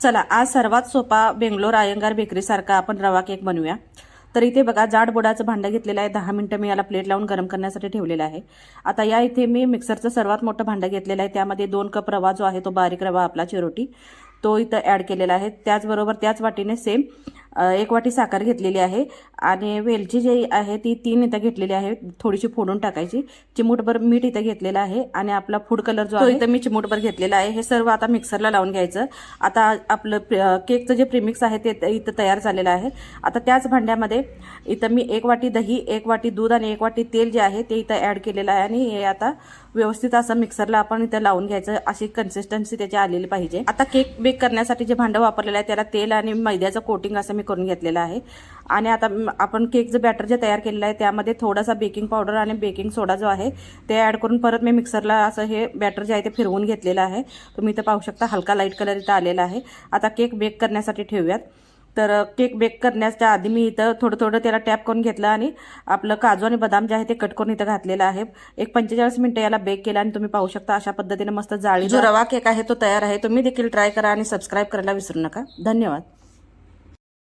चला आज सर्वात सोपा बेंगलोर आयंगार बेकरीसारखा आपण रवा केक बनवूया. तर इथे बघा जाड बुडाचं भांडं घेतलेलं आहे दहा मिनटं मी याला प्लेट लावून गरम करण्यासाठी ठेवलेलं आहे. आता या इथे मी मिक्सरचं सर्वात मोठं भांडं घेतलेलं आहे त्यामध्ये दोन कप रवा जो आहे तो बारीक रवा आपला चिरोटी तो इथं ॲड केलेला आहे. त्याचबरोबर त्याच वाटीने सेम एक वाटी साखर घेतलेली आहे आणि वेलची जी आहे ती तीन इथं घेतलेली आहे थोडीशी फोडून टाकायची. चिमूटभर मीठ इथं घेतलेलं आहे आणि आपला फूड कलर जो आहे इथं मी चिमूटभर घेतलेला आहे. हे सर्व आता मिक्सरला लावून घ्यायचं. आता आपलं केकचं जे प्रीमिक्स आहे ते इथं तयार झालेलं आहे. आता त्याच भांड्यामध्ये इथं मी एक वाटी दही एक वाटी दूध आणि एक वाटी तेल जे आहे ते इथं ॲड केलेलं आहे आणि हे आता व्यवस्थित असं मिक्सरला आपण इथं लावून घ्यायचं. अशी कन्सिस्टन्सी त्याची आलेली पाहिजे. आता केक बेक करण्यासाठी जे भांडं वापरलेलं आहे त्याला तेल आणि मैद्याचं कोटिंग असं मी करून घेतलेला आहे. आणि आता आपण केकचं बॅटर जे तयार केलेलं आहे त्यामध्ये थोडासा बेकिंग पावडर आणि बेकिंग सोडा जो आहे ते ॲड करून परत मी मिक्सरला असं हे बॅटर जे आहे ते फिरवून घेतलेलं आहे. तुम्ही इथं पाहू शकता हलका लाइट कलर इथं आलेला आहे. आता केक बेक करण्यासाठी ठेवूयात. तर केक बेक करण्याच्या आधी मी इथं थोडं थोडं त्याला टॅप करून घेतलं आणि आपलं काजू आणि बदाम जे आहे ते कट करून इथं घातलेलं आहे. एक पंचेचाळीस मिनटं याला बेक केलं आणि तुम्ही पाहू शकता अशा पद्धतीने मस्त जाळी जो रवा केक आहे तो तयार आहे. तुम्ही देखील ट्राय करा आणि सबस्क्राईब करायला विसरू नका. धन्यवाद.